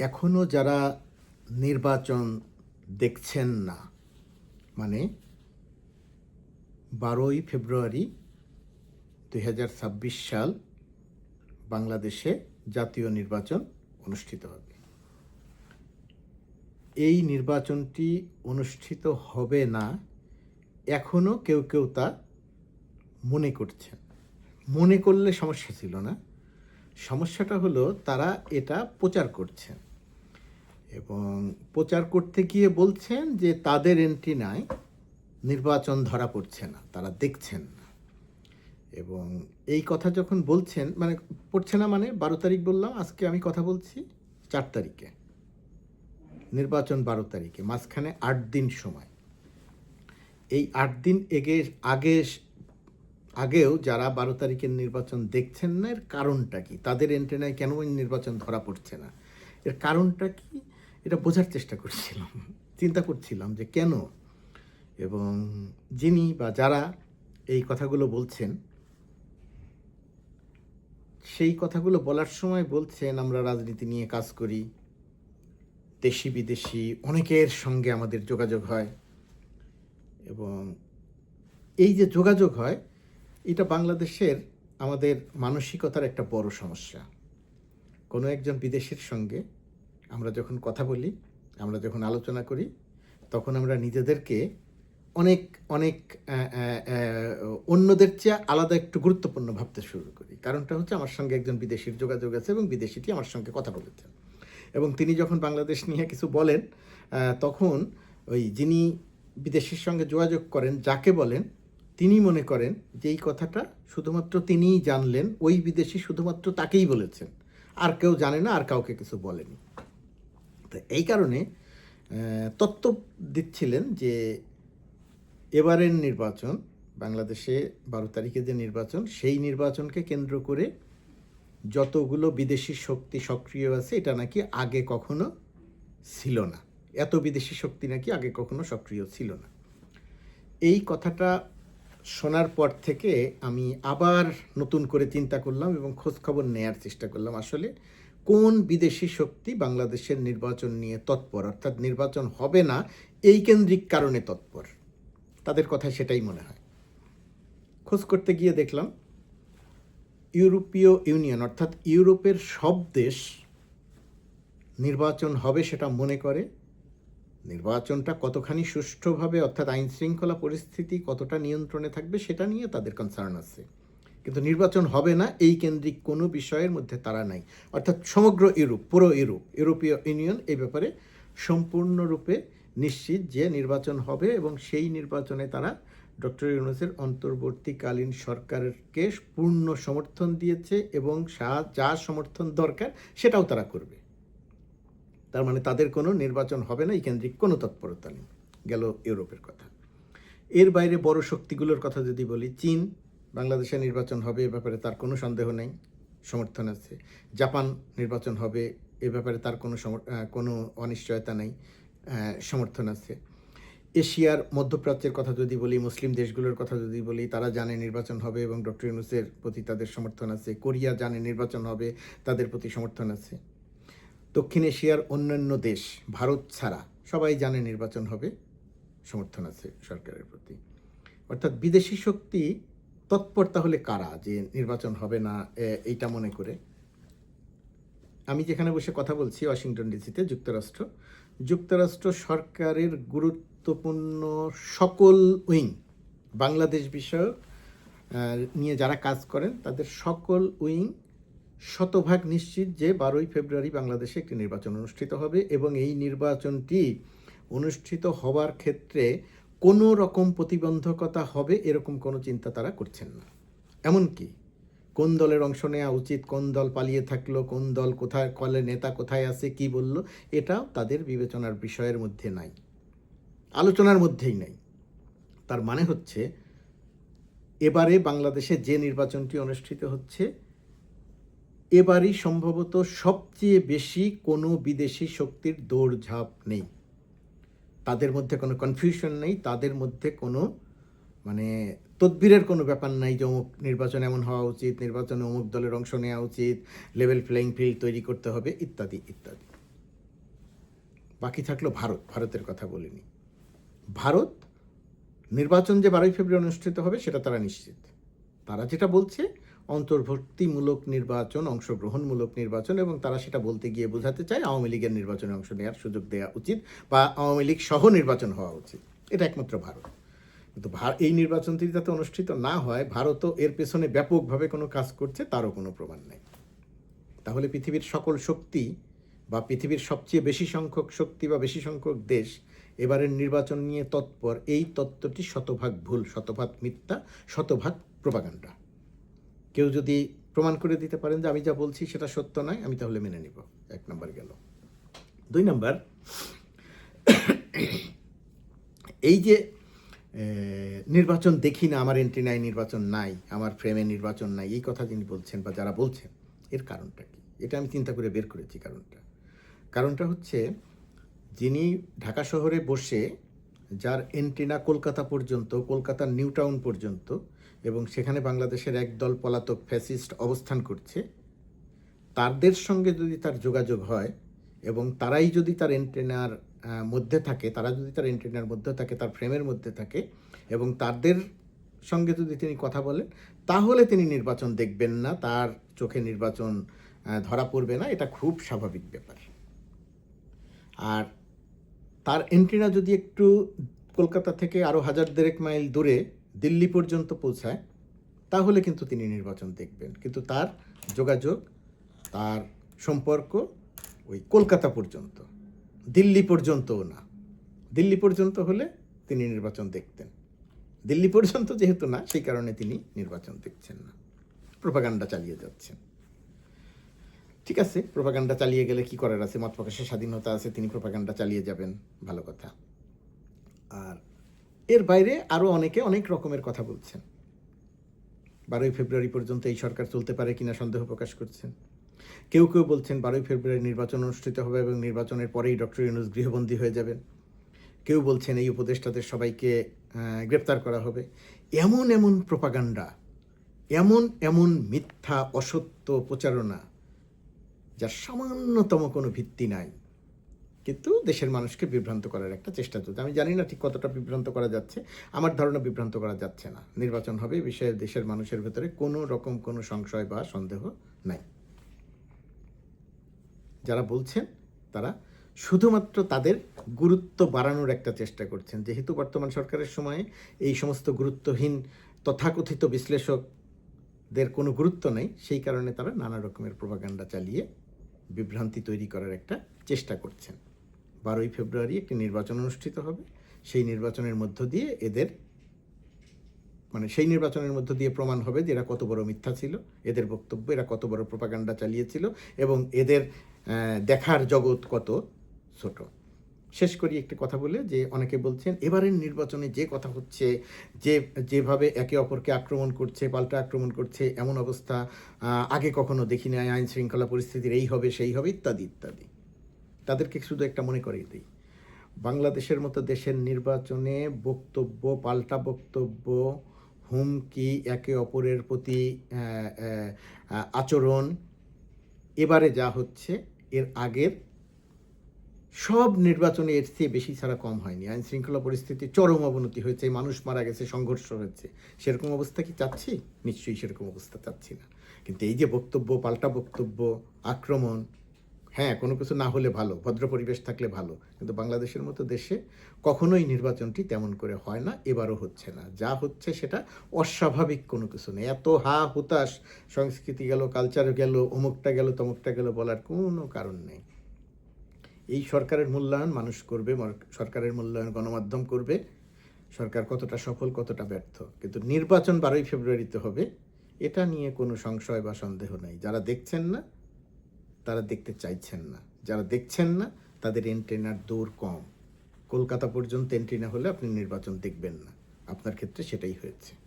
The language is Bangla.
এখনও যারা নির্বাচন দেখছেন না মানে বারোই ফেব্রুয়ারি দু হাজার ছাব্বিশ সাল বাংলাদেশে জাতীয় নির্বাচন অনুষ্ঠিত হবে। এই নির্বাচনটি অনুষ্ঠিত হবে না এখনও কেউ কেউ তা মনে করছেন। মনে করলে সমস্যা ছিল না। সমস্যাটা হলো তারা এটা প্রচার করছেন। এবং প্রচার করতে গিয়ে বলছেন যে তাদের এন্ট্রি নাই, নির্বাচন ধরা পড়ছে না, তারা দেখছেন না। এবং এই কথা যখন বলছেন মানে পড়ছে না মানে বারো তারিখ বললাম, আজকে আমি কথা বলছি চার তারিখে। নির্বাচন বারো তারিখে, মাঝখানে আট দিন সময়। এই আট দিন এগে, আগে, আগেও যারা বারো তারিখের নির্বাচন দেখছেন না, এর কারণটা কি? তাদের এন্টেনায় কেন নির্বাচন ধরা পড়ছে না? এর কারণটা কি? এটা বোঝার চেষ্টা করছিলাম, চিন্তা করছিলাম যে কেন? এবং যিনি বা যারা এই কথাগুলো বলছেন, সেই কথাগুলো বলার সময় বলছেন, আমরা রাজনীতি নিয়ে কাজ করি, দেশি বিদেশি অনেকের সঙ্গে আমাদের যোগাযোগ হয়। এবং এই যে যোগাযোগ হয়, এটা বাংলাদেশের আমাদের মানসিকতার একটা বড় সমস্যা। কোনো একজন বিদেশির সঙ্গে আমরা যখন কথা বলি, আমরা যখন আলোচনা করি, তখন আমরা নিজেদেরকে অনেক অনেক অন্যদের চেয়ে আলাদা একটু গুরুত্বপূর্ণ ভাবতে শুরু করি। কারণটা হচ্ছে আমার সঙ্গে একজন বিদেশির যোগাযোগ আছে এবং বিদেশিটি আমার সঙ্গে কথা বলেছেন। এবং তিনি যখন বাংলাদেশ নিয়ে কিছু বলেন তখন ওই যিনি বিদেশির সঙ্গে যোগাযোগ করেন, যাকে বলেন, তিনি মনে করেন যে এই কথাটা শুধুমাত্র তিনিই জানলেন, ওই বিদেশি শুধুমাত্র তাকেই বলেছেন। আর কেউ জানে না, আর কাউকে কিছু বলেনি। তো এই কারণে তত্ত্ব দিচ্ছিলেন যে এবারের নির্বাচন, বাংলাদেশে বারো তারিখে যে নির্বাচন, সেই নির্বাচনকে কেন্দ্র করে যতগুলো বিদেশি শক্তি সক্রিয় আছে, এটা নাকি আগে কখনো ছিল না। এত বিদেশি শক্তি নাকি আগে কখনো সক্রিয় ছিল না। এই কথাটা শোনার পর থেকে আমি আবার নতুন করে চিন্তা করলাম এবং খোঁজখবর নেয়ার চেষ্টা করলাম। আসলে কোন বিদেশি শক্তি বাংলাদেশের নির্বাচন নিয়ে তৎপর? অর্থাৎ নির্বাচন হবে না, এই কেন্দ্রিক কারণে তৎপর। তাদের কথায় সেটাই মনে হয়। খোঁজ করতে গিয়ে দেখলাম, ইউরোপীয় ইউনিয়ন, অর্থাৎ ইউরোপের সব দেশ নির্বাচন হবে সেটা মনে করে। নির্বাচনটা কতখানি সুষ্ঠুভাবে, অর্থাৎ আইন শৃঙ্খলা পরিস্থিতি কতটা নিয়ন্ত্রণে থাকবে সেটা নিয়ে তাদের কনসার্ন আছে। কিন্তু নির্বাচন হবে না, এই কেন্দ্রিক কোনো বিষয়ের মধ্যে তারা নাই। অর্থাৎ সমগ্র ইউরোপ, পুরো ইউরোপ, ইউরোপীয় ইউনিয়ন এই ব্যাপারে সম্পূর্ণরূপে নিশ্চিত যে নির্বাচন হবে এবং সেই নির্বাচনে তারা ডক্টর ইউনুসের অন্তর্বর্তীকালীন সরকারকে পূর্ণ সমর্থন দিয়েছে এবং যা সমর্থন দরকার সেটাও তারা করবে। তার মানে তাদের কোনো নির্বাচন হবে না, এই কেন্দ্রিক কোনো তৎপরতা নেই। গেল ইউরোপের কথা। এর বাইরে বড় শক্তিগুলোর কথা যদি বলি, চীন বাংলাদেশে নির্বাচন হবে এ ব্যাপারে তার কোনো সন্দেহ নেই, সমর্থন আছে। জাপান নির্বাচন হবে এ ব্যাপারে তার কোনো কোনো অনিশ্চয়তা নেই সমর্থন আছে। এশিয়ার মধ্যপ্রাচ্যের কথা যদি বলি, মুসলিম দেশগুলোর কথা যদি বলি, তারা জানে নির্বাচন হবে এবং ডক্টর ইউনুসের প্রতি তাদের সমর্থন আছে। কোরিয়া জানে নির্বাচন হবে, তাদের প্রতি সমর্থন আছে। দক্ষিণ এশিয়ার অন্যান্য দেশ, ভারত ছাড়া সবাই জানে নির্বাচন হবে, সমর্থন আছে সরকারের প্রতি। অর্থাৎ বিদেশি শক্তি তৎপর তাহলে কারা যে নির্বাচন হবে না এইটা মনে করে? আমি যেখানে বসে কথা বলছি ওয়াশিংটন ডিসিতে, যুক্তরাষ্ট্র। যুক্তরাষ্ট্র সরকারের গুরুত্বপূর্ণ সকল উইং, বাংলাদেশ বিষয়ক নিয়ে যারা কাজ করেন, তাদের সকল উইং শতভাগ নিশ্চিত যে বারোই ফেব্রুয়ারি বাংলাদেশে একটি নির্বাচন অনুষ্ঠিত হবে এবং এই নির্বাচনটি অনুষ্ঠিত হওয়ার ক্ষেত্রে কোনো রকম প্রতিবন্ধকতা হবে এরকম কোনো চিন্তা তারা করছেন না। এমনকি কোন দলের অংশ নেওয়া উচিত, কোন দল পালিয়ে থাকল, কোন দল কোথায়, কলে নেতা কোথায় আছে, কি বলল, এটাও তাদের বিবেচনার বিষয়ের মধ্যে নাই। আলোচনার মধ্যেই নাই। তার মানে হচ্ছে, এবারে বাংলাদেশে যে নির্বাচনটি অনুষ্ঠিত হচ্ছে, এবারই সম্ভবত সবচেয়ে বেশি কোনো বিদেশি শক্তির দৌড়ঝাঁপ নেই। তাদের মধ্যে কোনো কনফিউশন নেই, তাদের মধ্যে কোনো মানে তদবিরের কোনো ব্যাপার নাই যে অমুক নির্বাচন এমন হওয়া উচিত, নির্বাচনে অমুক দলের অংশ নেওয়া উচিত লেভেল প্লেয়িং ফিল্ড তৈরি করতে হবে, ইত্যাদি ইত্যাদি। বাকি থাকল ভারত, ভারতের কথা বলিনি। ভারত নির্বাচন যে বারোই ফেব্রুয়ারি অনুষ্ঠিত হবে সেটা তারা নিশ্চিত। তারা যেটা বলছে অন্তর্ভুক্তিমূলক নির্বাচন, অংশগ্রহণমূলক নির্বাচন এবং তারা সেটা বলতে গিয়ে বোঝাতে চায় আওয়ামী লীগের নির্বাচনে অংশ নেওয়ার সুযোগ দেওয়া উচিত বা আওয়ামী লীগ সহ নির্বাচন হওয়া উচিত। এটা একমাত্র ভারত। কিন্তু এই নির্বাচনটি যাতে অনুষ্ঠিত না হয়, ভারতও এর পেছনে ব্যাপকভাবে কোনো কাজ করছে, তারও কোনো প্রমাণ নেই। তাহলে পৃথিবীর সকল শক্তি বা পৃথিবীর সবচেয়ে বেশি সংখ্যক শক্তি বা বেশি সংখ্যক দেশ এবারের নির্বাচন নিয়ে তৎপর। এই তত্ত্বটি শতভাগ ভুল, শতভাগ মিথ্যা, শতভাগ প্রপাগান্ডা। কেউ যদি প্রমাণ করে দিতে পারেন যে আমি যা বলছি সেটা সত্য নয়, আমি তাহলে মেনে নিব। এক নম্বর গেল। দুই নম্বর, এই যে নির্বাচন দেখি না, আমার এন্ট্রি নাই, নির্বাচন নাই, আমার ফ্রেমে নির্বাচন নাই, এই কথা যিনি বলছেন বা যারা বলছেন, এর কারণটা কি? এটা আমি চিন্তা করে বের করেছি কারণটা। কারণটা হচ্ছে, যিনি ঢাকা শহরে বসে, যার এন্ট্রিনা কলকাতা পর্যন্ত, কলকাতার নিউ টাউন পর্যন্ত এবং সেখানে বাংলাদেশের একদল পলাতক ফ্যাসিস্ট অবস্থান করছে। তাদের সঙ্গে যদি তার যোগাযোগ হয় এবং তারাই যদি তার এন্টেনার মধ্যে থাকে, তারা যদি তার এন্টেনার মধ্যে থাকে, তার ফ্রেমের মধ্যে থাকে এবং তাদের সঙ্গে যদি তিনি কথা বলেন, তাহলে তিনি নির্বাচন দেখবেন না, তার চোখে নির্বাচন ধরা পড়বে না। এটা খুব স্বাভাবিক ব্যাপার। আর তার এন্ট্রিনা যদি একটু কলকাতা থেকে আরও হাজার দেড়েক মাইল দূরে দিল্লি পর্যন্ত পৌঁছায়, তাহলে কিন্তু তিনি নির্বাচন দেখবেন। কিন্তু তার যোগাযোগ, তার সম্পর্ক ওই কলকাতা পর্যন্ত, দিল্লি পর্যন্তও না। দিল্লি পর্যন্ত হলে তিনি নির্বাচন দেখতেন। দিল্লি পর্যন্ত যেহেতু না, সেই কারণে তিনি নির্বাচন দেখছেন না। প্রোপাগান্ডা চালিয়ে যাচ্ছেন। ঠিক আছে, প্রোপাগান্ডা চালিয়ে গেলে কি করার আছে? মত প্রকাশের স্বাধীনতা আছে, তিনি প্রোপাগান্ডা চালিয়ে যাবেন। ভালো কথা। আর এর বাইরে আরও অনেকে অনেক রকমের কথা বলছেন। বারোই ফেব্রুয়ারি পর্যন্ত এই সরকার চলতে পারে কিনা সন্দেহ প্রকাশ করছেন। কেউ কেউ বলছেন বারোই ফেব্রুয়ারি নির্বাচন অনুষ্ঠিত হবে এবং নির্বাচনের পরেই ডক্টর ইউনুস গৃহবন্দী হয়ে যাবেন। কেউ বলছেন এই উপদেষ্টাদের সবাইকে গ্রেপ্তার করা হবে। এমন এমন প্রপাগান্ডা, এমন এমন মিথ্যা, অসত্য প্রচারণা, যার সামান্যতম কোনো ভিত্তি নাই। কিন্তু দেশের মানুষকে বিভ্রান্ত করার একটা চেষ্টা চলছে। আমি জানি না ঠিক কতটা বিভ্রান্ত করা যাচ্ছে। আমার ধারণা বিভ্রান্ত করা যাচ্ছে না। নির্বাচন হবে বিষয়ে দেশের মানুষের ভেতরে কোনো রকম কোনো সংশয় বা সন্দেহ নাই। যারা বলছেন, তারা শুধুমাত্র তাদের গুরুত্ব বাড়ানোর একটা চেষ্টা করছেন। যেহেতু বর্তমান সরকারের সময়ে এই সমস্ত গুরুত্বহীন তথাকথিত বিশ্লেষকদের কোনো গুরুত্ব নেই, সেই কারণে তারা নানা রকমের প্রভাকাণ্ডা চালিয়ে বিভ্রান্তি তৈরি করার একটা চেষ্টা করছেন। বারোই ফেব্রুয়ারি একটি নির্বাচন অনুষ্ঠিত হবে। সেই নির্বাচনের মধ্য দিয়ে এদের মানে সেই নির্বাচনের মধ্য দিয়ে প্রমাণ হবে যে এরা কত বড় মিথ্যা ছিল, এদের বক্তব্য, এরা কত বড় প্রপাগান্ডা চালিয়েছিল এবং এদের দেখার জগৎ কত ছোট। শেষ করি একটি কথা বলে যে অনেকে বলছেন, এবারের নির্বাচনে যে কথা হচ্ছে, যে, যেভাবে একে অপরকে আক্রমণ করছে, পাল্টা আক্রমণ করছে, এমন অবস্থা আগে কখনো দেখি নাই আইন শৃঙ্খলা পরিস্থিতির এই হবে, সেই হবে, ইত্যাদি ইত্যাদি। তাদেরকে শুধু একটা মনে করিয়ে দিই। বাংলাদেশের মতো দেশের নির্বাচনে বক্তব্য, পাল্টা বক্তব্য, হুমকি, একে অপরের প্রতি আচরণ, এবারে যা হচ্ছে, এর আগের সব নির্বাচনে এর চেয়ে বেশি ছাড়া কম হয়নি। আইন শৃঙ্খলা পরিস্থিতি চরম অবনতি হয়েছে, মানুষ মারা গেছে, সংঘর্ষ হয়েছে। সেরকম অবস্থা কি চাচ্ছি? নিশ্চয়ই সেরকম অবস্থা চাচ্ছি না। কিন্তু এই যে বক্তব্য, পাল্টা বক্তব্য, আক্রমণ হ্যাঁ কোনো কিছু না হলে ভালো, ভদ্র পরিবেশ থাকলে ভালো, কিন্তু বাংলাদেশের মতো দেশে কখনোই নির্বাচনটি তেমন করে হয় না, এবারও হচ্ছে না। যা হচ্ছে সেটা অস্বাভাবিক কোনো কিছু নেই। এত হা হুতাশ, সংস্কৃতি গেল কালচার গেল, অমুকটা গেল, তমুকটা গেল বলার কোনো কারণ নেই। এই সরকারের মূল্যায়ন মানুষ করবে সরকারের মূল্যায়ন গণমাধ্যম করবে, সরকার কতটা সফল, কতটা ব্যর্থ। কিন্তু নির্বাচন বারোই ফেব্রুয়ারিতে হবে, এটা নিয়ে কোনো সংশয় বা সন্দেহ নেই। যারা দেখছেন না তারা দেখতে চাইছেন না। যারা দেখছেন না, তাদের এন্টেনার দৌড় কম। কলকাতা পর্যন্ত এন্টেনা হলে আপনি নির্বাচন দেখবেন না। আপনার ক্ষেত্রে সেটাই হয়েছে।